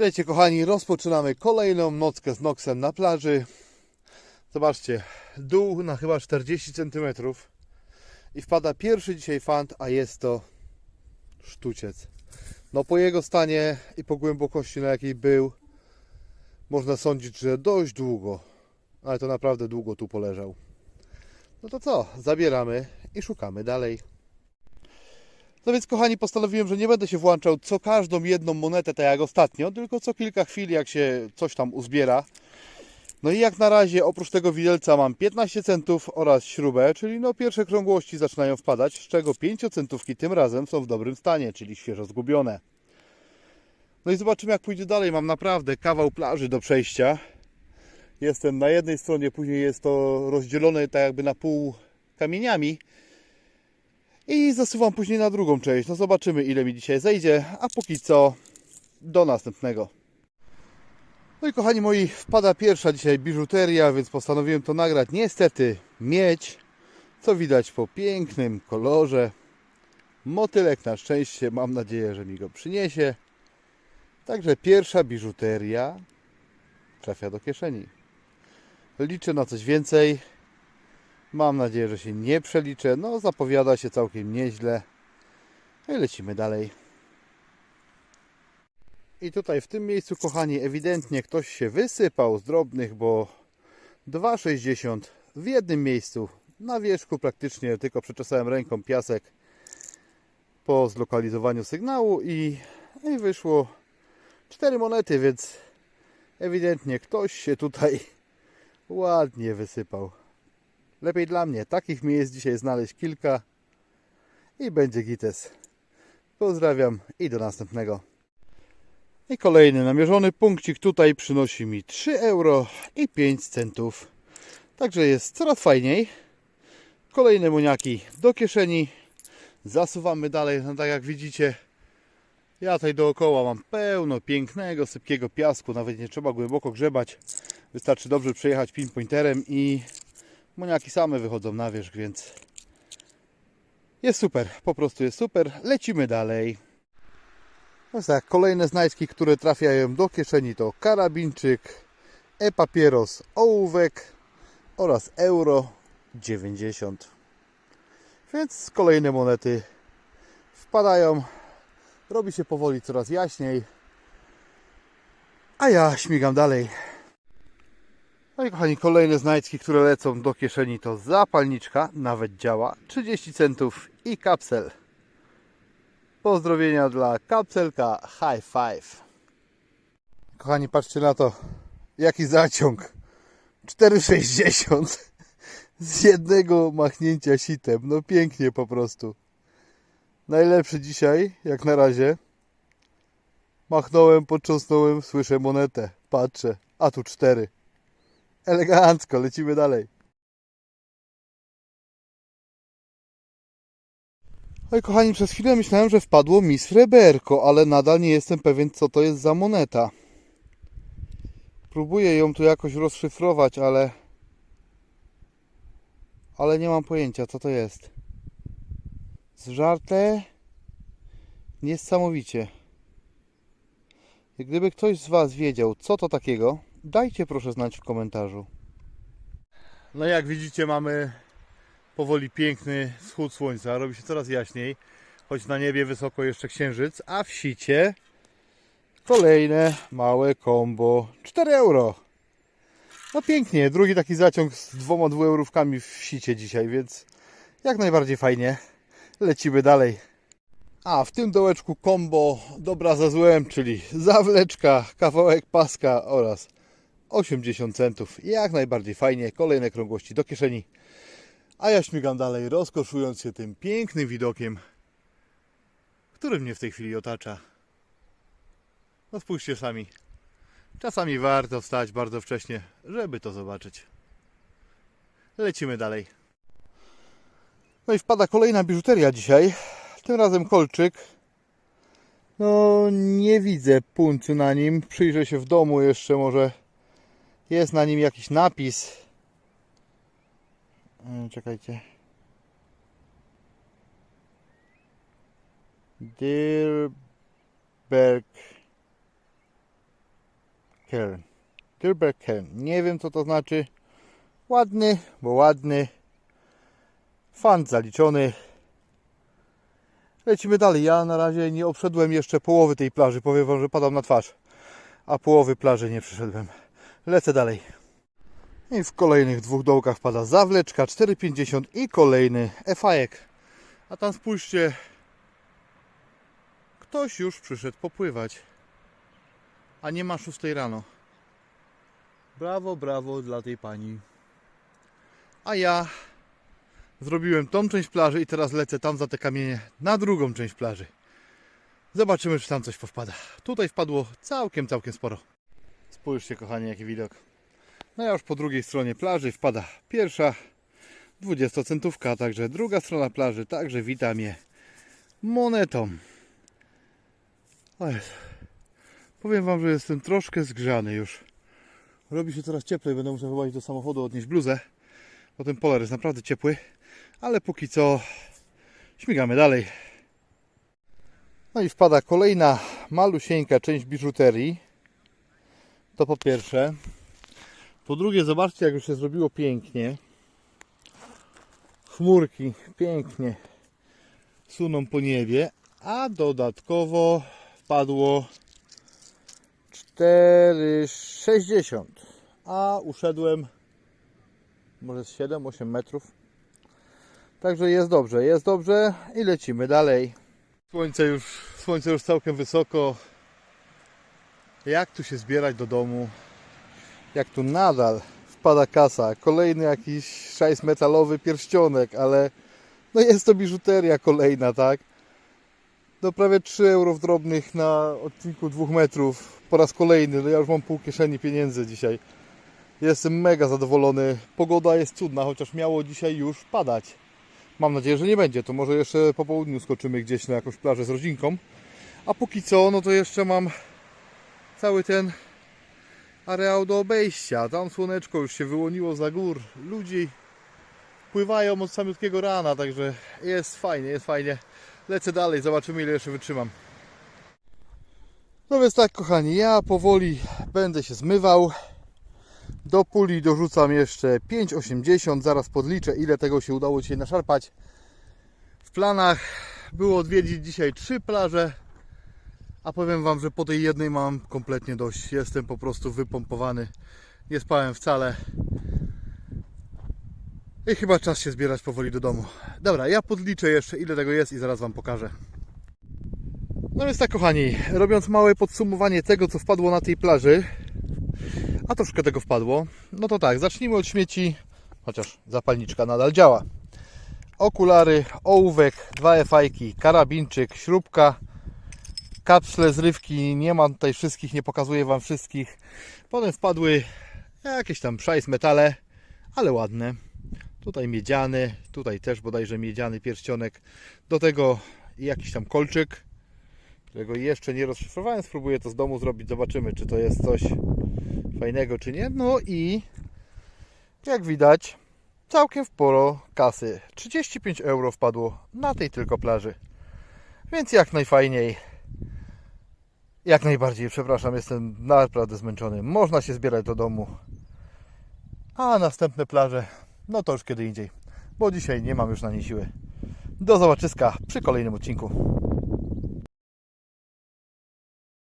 Witajcie kochani, rozpoczynamy kolejną nockę z Noxem na plaży. Zobaczcie, dół na chyba 40 cm i wpada pierwszy dzisiaj fant, a jest to sztuciec. No po jego stanie i po głębokości na jakiej był, można sądzić, że dość długo, ale to naprawdę długo tu poleżał. No to co, zabieramy i szukamy dalej. No więc kochani, postanowiłem, że nie będę się włączał co każdą jedną monetę, tak jak ostatnio, tylko co kilka chwil, jak się coś tam uzbiera. No i jak na razie, oprócz tego widelca mam 15 centów oraz śrubę, czyli no pierwsze krągłości zaczynają wpadać, z czego 5 centówki tym razem są w dobrym stanie, czyli świeżo zgubione. No i zobaczymy jak pójdzie dalej. Mam naprawdę kawał plaży do przejścia. Jestem na jednej stronie, później jest to rozdzielone tak jakby na pół kamieniami i zasuwam później na drugą część. No zobaczymy ile mi dzisiaj zejdzie, a póki co do następnego. No i kochani moi, wpada pierwsza dzisiaj biżuteria, więc postanowiłem to nagrać. Niestety miedź, co widać po pięknym kolorze. Motylek na szczęście, mam nadzieję, że mi go przyniesie. Także pierwsza biżuteria trafia do kieszeni. Liczę na coś więcej. Mam nadzieję, że się nie przeliczę. No, zapowiada się całkiem nieźle. No i lecimy dalej. I tutaj w tym miejscu, kochani, ewidentnie ktoś się wysypał z drobnych, bo 2,60 w jednym miejscu. Na wierzchu praktycznie tylko przeczesałem ręką piasek po zlokalizowaniu sygnału i, i wyszło 4 monety, więc ewidentnie ktoś się tutaj ładnie wysypał. Lepiej dla mnie. Takich miejsc dzisiaj znaleźć kilka i będzie gites. Pozdrawiam i do następnego. I kolejny namierzony punkcik tutaj przynosi mi 3 euro i 5 centów. Także jest coraz fajniej. Kolejne muniaki do kieszeni. Zasuwamy dalej. No tak jak widzicie, ja tutaj dookoła mam pełno pięknego, sypkiego piasku. Nawet nie trzeba głęboko grzebać. Wystarczy dobrze przejechać pinpointerem i Moniaki same wychodzą na wierzch, więc jest super, po prostu jest super. Lecimy dalej. No tak, kolejne znajdźki, które trafiają do kieszeni to karabinczyk, e-papieros, ołówek oraz euro 90. Więc kolejne monety wpadają. Robi się powoli coraz jaśniej. A ja śmigam dalej. No i kochani, kolejne znajdźki, które lecą do kieszeni to zapalniczka, nawet działa, 30 centów i kapsel. Pozdrowienia dla kapselka High Five. Kochani, patrzcie na to, jaki zaciąg. 4,60 z jednego machnięcia sitem. No pięknie po prostu. Najlepszy dzisiaj, jak na razie. Machnąłem, potrząsnąłem, słyszę monetę. Patrzę, a tu cztery. Elegancko, lecimy dalej. Oj, kochani, przez chwilę myślałem, że wpadło mi sreberko, ale nadal nie jestem pewien, co to jest za moneta. Próbuję ją tu jakoś rozszyfrować, ale... Ale nie mam pojęcia, co to jest. Zżarte? Niesamowicie. Gdyby ktoś z Was wiedział, co to takiego, Dajcie proszę znać w komentarzu. No jak widzicie mamy powoli piękny wschód słońca. Robi się coraz jaśniej. Choć na niebie wysoko jeszcze księżyc. A w sicie kolejne małe kombo. 4 euro. No pięknie. Drugi taki zaciąg z dwoma dwueurówkami w sicie dzisiaj, więc jak najbardziej fajnie. Lecimy dalej. A w tym dołeczku kombo dobra za złem, czyli zawleczka, kawałek paska oraz 80 centów. Jak najbardziej fajnie. Kolejne krągłości do kieszeni. A ja śmigam dalej, rozkoszując się tym pięknym widokiem, który mnie w tej chwili otacza. No spójrzcie sami. Czasami warto wstać bardzo wcześnie, żeby to zobaczyć. Lecimy dalej. No i wpada kolejna biżuteria dzisiaj. Tym razem kolczyk. No nie widzę puncu na nim. Przyjrzę się w domu jeszcze może jest na nim jakiś napis. E, czekajcie. Dirberg Tilberkern. Tilberkern. Nie wiem co to znaczy. Ładny, bo ładny. Fan zaliczony. Lecimy dalej. Ja na razie nie obszedłem jeszcze połowy tej plaży. Powiem wam, że padam na twarz. A połowy plaży nie przeszedłem. Lecę dalej. I w kolejnych dwóch dołkach pada zawleczka 4,50 i kolejny efajek. A tam spójrzcie. Ktoś już przyszedł popływać. A nie ma 6 rano. Brawo, brawo dla tej pani. A ja zrobiłem tą część plaży i teraz lecę tam za te kamienie na drugą część plaży. Zobaczymy, czy tam coś powpada. Tutaj wpadło całkiem, całkiem sporo. Spójrzcie, kochani, jaki widok. No ja już po drugiej stronie plaży wpada pierwsza 20 centówka, także druga strona plaży, także witam je monetą. Jezu. Powiem Wam, że jestem troszkę zgrzany już. Robi się coraz cieplej, będę musiał chyba do samochodu, odnieść bluzę, bo ten polar jest naprawdę ciepły, ale póki co śmigamy dalej. No i wpada kolejna malusieńka część biżuterii. To po pierwsze. Po drugie, zobaczcie, jak już się zrobiło pięknie. Chmurki pięknie suną po niebie, a dodatkowo wpadło 4,60 a uszedłem może z 7-8 metrów. Także jest dobrze, jest dobrze i lecimy dalej. Słońce już, słońce już całkiem wysoko. Jak tu się zbierać do domu? Jak tu nadal wpada kasa? Kolejny jakiś szajs metalowy pierścionek, ale no jest to biżuteria kolejna, tak? Do prawie 3 euro w drobnych na odcinku 2 metrów. Po raz kolejny, no ja już mam pół kieszeni pieniędzy dzisiaj. Jestem mega zadowolony. Pogoda jest cudna, chociaż miało dzisiaj już padać. Mam nadzieję, że nie będzie. To może jeszcze po południu skoczymy gdzieś na jakąś plażę z rodzinką. A póki co, no to jeszcze mam cały ten areał do obejścia. Tam słoneczko już się wyłoniło za gór. Ludzi pływają od samiutkiego rana, także jest fajnie, jest fajnie. Lecę dalej, zobaczymy ile jeszcze wytrzymam. No więc tak kochani, ja powoli będę się zmywał. Do puli dorzucam jeszcze 5,80. Zaraz podliczę ile tego się udało dzisiaj naszarpać. W planach było odwiedzić dzisiaj trzy plaże. A powiem Wam, że po tej jednej mam kompletnie dość. Jestem po prostu wypompowany. Nie spałem wcale. I chyba czas się zbierać powoli do domu. Dobra, ja podliczę jeszcze ile tego jest i zaraz Wam pokażę. No więc tak kochani, robiąc małe podsumowanie tego co wpadło na tej plaży, a troszkę tego wpadło, no to tak, zacznijmy od śmieci, chociaż zapalniczka nadal działa. Okulary, ołówek, dwa fajki, karabinczyk, śrubka, kapsle, zrywki, nie mam tutaj wszystkich, nie pokazuję Wam wszystkich. Potem wpadły jakieś tam szajs metale, ale ładne. Tutaj miedziany, tutaj też bodajże miedziany pierścionek. Do tego jakiś tam kolczyk, którego jeszcze nie rozszyfrowałem. Spróbuję to z domu zrobić, zobaczymy czy to jest coś fajnego czy nie. No i jak widać całkiem sporo kasy. 35 euro wpadło na tej tylko plaży. Więc jak najfajniej. Jak najbardziej, przepraszam, jestem naprawdę zmęczony. Można się zbierać do domu. A następne plaże, no to już kiedy indziej. Bo dzisiaj nie mam już na nie siły. Do zobaczyska przy kolejnym odcinku.